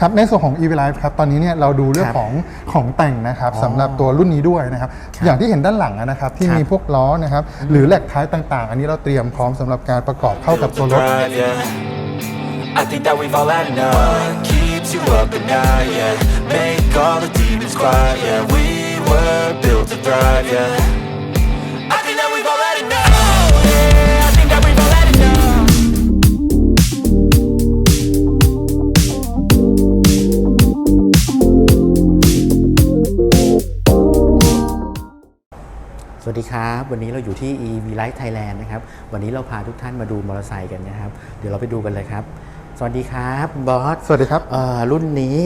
ครับในส่วนของ e v Life ครับตอนนี้เนี่ยเราดูเรื่องครับของของแต่งนะครับอ๋อสำหรับตัวรุ่นนี้ด้วยนะครับครับอย่างที่เห็นด้านหลังอะนะครับที่ครับมีพวกล้อนะครับหรือแหลกท้ายต่างๆ อันนี้เราเตรียมพร้อมสำหรับการประกอบเข้ากับตัวรถ thrive, yeah. I think that we've all had enough. What keeps you up at night, yeah? Make all the demons quiet, yeah. We were built to thrive, yeah. ดีครับ วันนี้เราอยู่ที่ EV Life Thailand นะครับ วันนี้เราพาทุกท่านมาดูมอเตอร์ไซค์กันนะครับ เดี๋ยวเราไปดูกันเลยครับ สวัสดีครับบอส สวัสดีครับเอ่อรุ่นนี้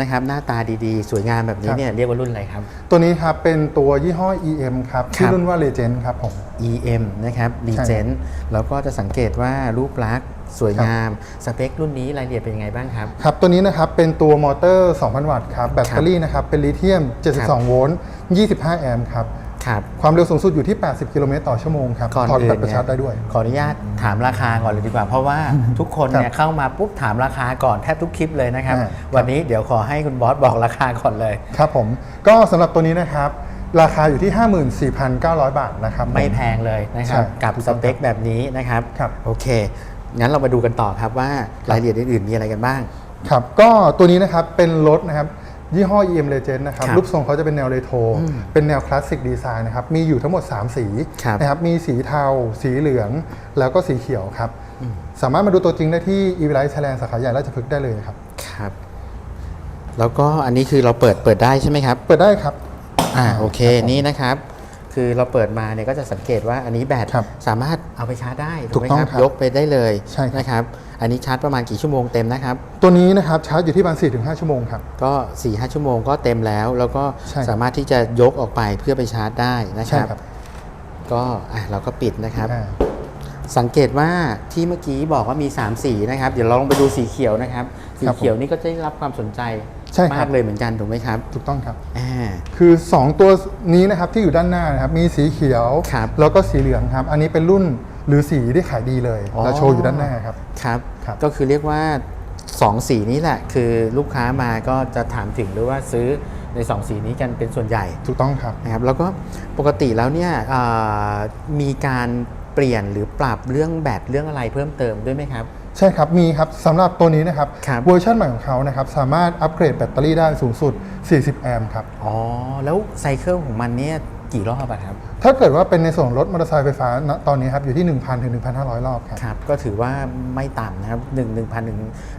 นะครับหน้าตาดีๆ สวยงามแบบนี้ครับเนี่ยเรียกว่ารุ่นอะไรครับ ตัวนี้ครับเป็นตัวยี่ห้อ EM ครับคชื่รัอบรุ่นว่า Legend ครับผม EM นะครับใช่ Legend แล้วก็จะสังเกตว่ารูปลักษณ์สวยงาม สเปครุ่นนี้รายละเอียดเป็นยังไงบ้างครับ ครับ ตัวนี้นะครับเป็นตัวมอเตอร์ 2,000 วัตต์ครับ แบตเตอรี่นะครับเป็นลิเธียม 72 โวลต์ 25 แอมป์ครับ ครับความเร็วสูงสุดอยู่ที่ 80 กิโลเมตรต่อชั่วโมงครับก่อนถอดอื่แบนตประเนี่ชายร์จได้ด้วย ขออนุญาตถามราคาก่อนเลยดีกว่า เพราะว่าทุกคนเนี่ยเข้ามาปุ๊บถามราคาก่อนแทบทุกคลิปเลยนะครับ อ่า วันนี้เดี๋ยวขอให้คุณบอสบอกราคาก่อนเลย ครับผมก็สำหรับตัวนี้นะครับ ราคาอยู่ที่ 54,900 บาทนะครับผไม่แพงเลยนะครับ ใช่กับถูกสต้องเปคแบบนี้นะครับ ครับ โอเค งั้นเรามาดูกันต่อครับว่ารายละเอียดอื่นๆมีอะไรกันบ้าง ครับก็ตัวนี้นะครับเป็นรถนะครับ ยี่ห้อ EM Legend นะครับครับรูปทรงเขาจะเป็นแนวเรโทรเป็นแนวคลาสสิกดีไซน์นะครับมีอยู่ทั้งหมด 3 สีครับนะครับมีสีเทา สีเหลือง แล้วก็สีเขียวครับ สามารถมาดูตัวจริงได้ที่ e v i l i t e Thailand สาขาใหญ่ราชพฤกษ์ได้เลยครับครับ แล้วก็อันนี้คือเราเปิดเปิดได้ใช่ไหมครับ เปิดได้ครับอ่าโอเคนี่นะครับ คือเราเปิดมาเนี่ยก็จะสังเกตว่าอันนี้แบตครับสามารถเอาไปชาร์จได้ถูถูกไหมกต้องครับครับยกไปได้เลยใช่ครับนะครับอันนี้ชาร์จประมาณกี่ชั่วโมงเต็มนะครับ ตัวนี้นะครับชาร์จอยู่ที่ประมาณ4-5ชั่วโมงครับก็4ี่หชั่วโมงก็เต็มแล้ว แล้วก็ใช่ครับสามารถที่จะยกออกไปเพื่อไปชาร์จได้นะคใช่รับครับก็อะเราก็ปิดนะครับอ่าสังเกตว่าที่เมื่อกี้บอกว่ามี 3 สีนะครับ เดี๋ยวเราลองไปดูสีเขียวนะครับ สีครับผมเขียวนี่ก็จะได้รับความสนใจใช่ครับมากเลยเหมือนกันถูกไหมครับ ถูกต้องครับอ่าคือ 2 ตัวนี้นะครับที่อยู่ด้านหน้านะครับมีสีเขียวครับแล้วก็สีเหลืองครับ อันนี้เป็นรุ่นหรือสีที่ขายดีเลยอ๋อเราโชว์อยู่ด้านหน้าครับครับครับก็คือเรียกว่า 2 สีนี้แหละ คือลูกค้ามาก็จะถามถึงหรือว่าซื้อใน 2 สีนี้กันเป็นส่วนใหญ่ ถูกต้องครับนะครับแล้วก็ปกติแล้วเนี่ยอ่ามีการเปลี่ยนหรือปรับเรื่องแบตเรื่องอะไรเพิ่มเติมด้วยไหมครับ ใช่ครับมีครับสำหรับตัวนี้นะครับครับเวอร์ชันใหม่ของเขานะครับสามารถอัปเกรดแบตเตอรี่ได้สูงสุด 40 แอมป์ครับ อ๋อ แล้วไซเคิลของมันเนี่ยกี่รอบอะครับ ถ้าเกิดว่าเป็นในส่วนของรถมอเตอร์ไซค์ไฟฟ้าณตอนนี้ครับอยู่ที่ 1,000 ถึง 1,500 รอบครับ ครับ ก็ถือว่าไม่ต่ำนะครับ1 1 0 0 0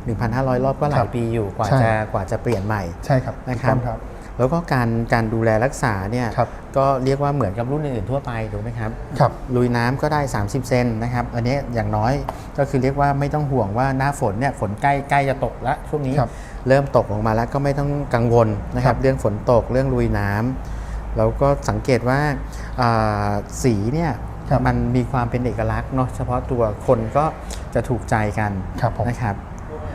1 1,500 รอบก็หลาครัยบปีอยู่กว่าใช่ จะกว่าจะเปลี่ยนใหม่ใช่ครับนะคถูรักบต้องครับ แล้วก็การการดูแลรักษาเนี่ยครับก็เรียกว่าเหมือนกับรุ่นอื่นๆทั่วไปถูกไหมครับครับลุยน้ำก็ได้ 30 เซนนะครับ อันนี้อย่างน้อยก็คือเรียกว่าไม่ต้องห่วงว่าหน้าฝนเนี่ยฝนใกล้ใกล้จะตกแล้วช่วงนี้ครับเริ่มตกลงมาแล้วก็ไม่ต้องกังวลนะครัครับบเรื่องฝนตกเรื่องลุยน้ำแล้วก็สังเกตว่าอ่าสีเนี่ยครับมันมีความเป็นเอกลักษณ์เนาะเฉพาะตัวคนก็จะถูกใจกันครับผมนะครับไ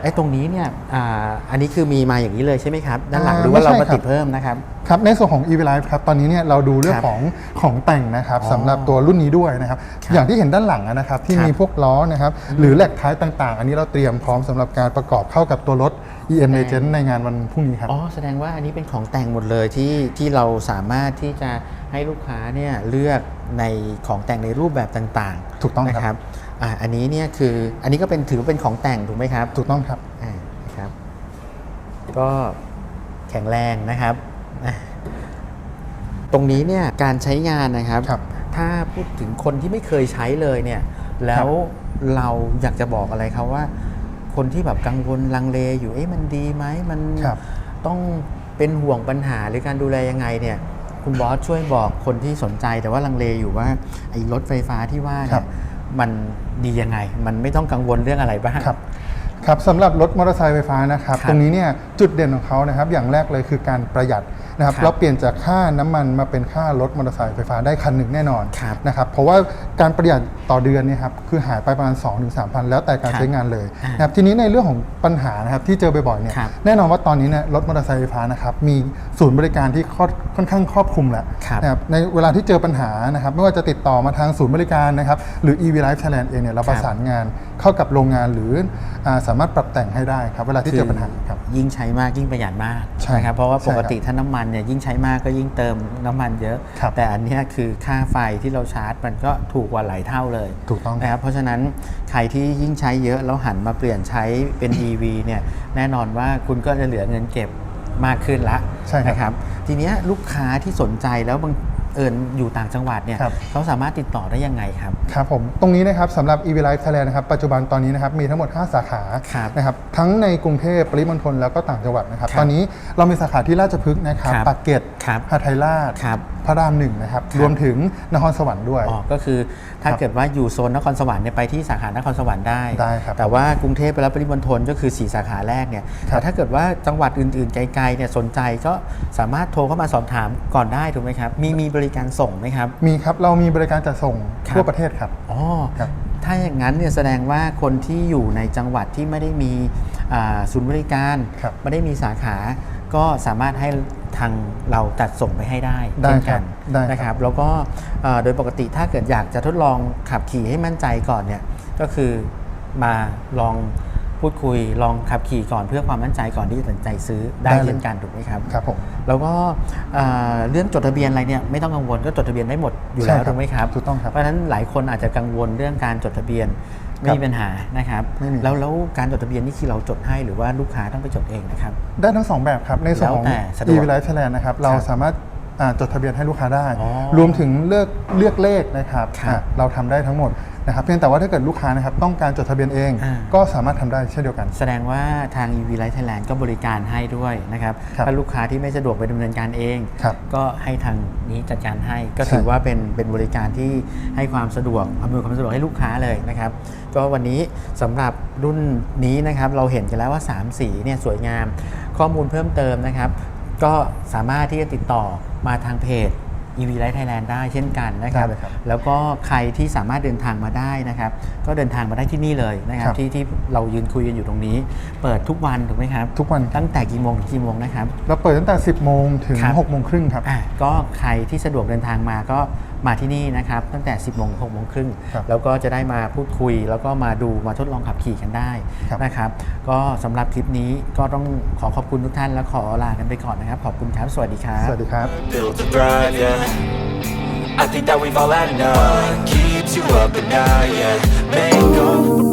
อ้ตรงนี้เนี่ยอาอันนี้คือมีมาอย่างนี้เลยใช่ไหมครับ ด้านหลังอ่าหรือว่าเราไม่มาใช่ครับ ติดเพิ่มนะครับ ครับในส่วนของ e v Life ครับตอนนี้เนี่ยเราดูเรื่อครังบของของแต่งนะครับอ๋อสำหรับตัวรุ่นนี้ด้วยนะครับครับอย่างที่เห็นด้านหลังอะนะครับที่ครับมีพวกล้อนะครับหรือแหลกท้ายต่าง ๆ อันนี้เราเตรียมพร้อมสำหรับการประกอบเข้ากับตัวรถ EM Legend ในงานวันพรุ่งนี้ครับ อ๋อแสดงว่าอันนี้เป็นของแต่งหมดเลยที่ที่เราสามารถที่จะให้ลูกค้าเนี่ยเลือกในของแต่งในรูปแบบต่างๆถูกต้องครับ นะครับ อ่าอันนี้เนี่ยคืออันนี้ก็เป็นถือว่าเป็นของแต่งถูกไหมครับถูกต้องครับอ่านะครับ ก็แข็งแรงนะครับอะตรงนี้เนี่ยการใช้งานนะครับครับ ถ้าพูดถึงคนที่ไม่เคยใช้เลยเนี่ย แล้วเราอยากจะบอกอะไรเขาว่า คนที่แบบกังวลลังเลอยู่เอ๊ะมันดีไหมมันครับต้องเป็นห่วงปัญหาหรือการดูแลยังไงเนี่ยคุณบอสช่วยบอกคนที่สนใจแต่ว่าลังเลอยู่ว่าไอ้รถไฟฟ้าที่ว่าครัเนี่ยบ มันดียังไง มันไม่ต้องกังวลเรื่องอะไรบ้าง ครับครับสำหรับรถมอเตอร์ไซค์ไฟฟ้านะครับครับตรงนี้เนี่ยจุดเด่นของเขานะครับอย่างแรกเลยคือการประหยัดนะครับครับเราเปลี่ยนจากค่าน้ำมันมาเป็นค่ารถมอเตอร์ไซค์ไฟฟ้าได้คันหนึ่งแน่นอนครับนะครับเพราะว่าการประหยัดต่อเดือนเนี่ยครับคือหายไปประมาณ 2-3ถึงพันแล้วแต่การครับใช้งานเลยอ่านะครับทีนี้ในเรื่องของปัญหานะครับที่เจอบ่อยๆเนี่ยครับแน่นอนว่าตอนนี้เนี่ยรถมอเตอร์ไซค์ไฟฟ้านะครับมีศูนย์บริการที่ค่อนค่อนข้างครอบคลุมแล้วครับ นะครับในเวลาที่เจอปัญหานะครับไม่ว่าจะติดต่อมาทางศูนย์บริการนะครับหรือ EV Life Thailand เองเนี่ยเราประสานงานเข้ากับโรงงานหรืออาสาามารถปรับแต่งให้ได้ครับเวลาที่เจอปัญหาครับยิ่งใช้มากยิ่งประหยัดมากใช่นะครับเพราะว่าใช่ปครับกติถ้าน้ำมันเนี่ยยิ่งใช้มากก็ยิ่งเติมน้ำมันเยอะครับแต่อันเนี้ยคือค่าไฟที่เราชาร์จมันก็ถูกกว่าหลายเท่าเลยถูกต้องนะครับเพราะฉะนั้นใครที่ยิ่งใช้เยอะแล้วหันมาเปลี่ยนใช้เป็น EV เนี่ยแน่นอนว่าคุณก็จะเหลือเงินเก็บมากขึ้นละใช่ครับนะครับ ทีเนี้ยลูกค้าที่สนใจแล้วบาง เอิญอยู่ต่างจังหวัดเนี่ยครับ เขาสามารถติดต่อได้ยังไงครับ ครับผมตรงนี้นะครับสำหรับ EV Life Thailand นะครับปัจจุบันตอนนี้นะครับมีทั้งหมด 5 สาขาครับนะครับทั้งในกรุงเทพปริมณฑลแล้วก็ต่างจังหวัดนะครับครับตอนนี้เรามีสาขาที่ราชพฤกษ์นะครับครับปากเกร็ดครับ หาดไทยราชครับ พระรามหนึ่งนะครับครับ รวมถึงนครสวรรค์ด้วย อ๋อก็คือถ้าครับเกิดว่าอยู่โซนนครสวรรค์เนี่ยไปที่สาขานครสวรรค์ได้ ได้ครับแต่ว่ากรุงเทพและปริมณฑลก็คือ 4 สาขาแรกเนี่ยครับแต่ถ้าเกิดว่าจังหวัดอื่นๆไกลๆเนี่ยสนใจก็สามารถโทรเข้ามาสอบถามก่อนได้ถูกไหมครับ มีมีบริการส่งไหมครับ มีครับเรามีบริการจัดส่งครับทั่วประเทศครับอ๋อครับถ้าอย่างนั้นเนี่ยแสดงว่าคนที่อยู่ในจังหวัดที่ไม่ได้มีอ่าศูนย์บริการครับไม่ได้มีสาขาก็สามารถให้ ทางเราจัดส่งไปให้ได้ได้เช่นครักับนได้ครับนะครับแล้วก็เอ่อโดยปกติถ้าเกิดอยากจะทดลองขับขี่ให้มั่นใจก่อนเนี่ยก็คือมาลอง พูดคุยลองขับขี่ก่อนเพื่อความมั่นใจก่อนที่จะตัดสินใจซื้อได้ได้เลย เช่นกันถูกไหมครับ ครับผม แล้วก็เอ่อเรื่องจดทะเบียนอะไรเนี่ยไม่ต้องกังวลก็จดทะเบียนได้หมดอยู่ใช่แล้วครับถูกไหมครับถูกต้องครับเพราะฉะนั้นหลายคนอาจจะกังวลเรื่องการจดทะเบียนไม่มีปัญหานะครับ ไม่มี แล้วแล้วการจดทะเบียนนี่คือเราจดให้หรือว่าลูกค้าต้องไปจดเองนะครับ ได้ทั้งสองแบบครับ ในส่วนของ แล้วแต่สะดวก EV Life Thailand นะครับ เราครับสามารถอ่าจดทะเบียนให้ลูกค้าได้ อ๋อรวมถึงเลือกเลือกเลขนะครับครับ อะเราทำได้ทั้งหมด นะครับเพียงแต่ว่าถ้าเกิดลูกค้านะครับต้องการจดทะเบียนเองอ่า ก็สามารถทำได้เช่นเดียวกัน แสดงว่าทาง EV Life Thailand ก็บริการให้ด้วยนะครับครับถ้าลูกค้าที่ไม่สะดวกไปดำเนินการเอง ครับก็ให้ทางนี้จัดการให้ ก็ใช่ถือว่าเป็นเป็นบริการที่ให้ความสะดวกอำนวยความสะดวกให้ลูกค้าเลยนะครับ ก็วันนี้สำหรับรุ่นนี้นะครับเราเห็นกันแล้วว่า 3 สีเนี่ยสวยงาม ข้อมูลเพิ่มเติมนะครับ ก็สามารถที่จะติดต่อมาทางเพจ EV Life Thailand ได้เช่นกันนะครับ ได้เลยครับแล้วก็ใครที่สามารถเดินทางมาได้นะครับ ก็เดินทางมาได้ที่นี่เลยนะครับ ครับ ที่ที่เรายืนคุยกันอยู่ตรงนี้ เปิดทุกวันถูกไหมครับ ทุกวันตั้งแต่กี่โมงถึงกี่โมงนะครับ เราเปิดตั้งแต่ 10 โมงถึงครับ 6โมงครึ่งครับ อะก็ใครที่สะดวกเดินทางมาก็ มาที่นี่นะครับตั้งแต่ 10โมงถึง6โมงครึ่งครับแล้วก็จะได้มาพูดคุย แล้วก็มาดูมาทดลองขับขี่กันได้ครับ นะครับ ก็สำหรับคลิปนี้ก็ต้องขอขอบคุณทุกท่านและขอลากันไปก่อนนะครับ ขอบคุณครับ สวัสดีครับ สวัสดีครับ built to thrive, yeah. I think that we've all had enough. Keeps you up at night, yeah. Make up.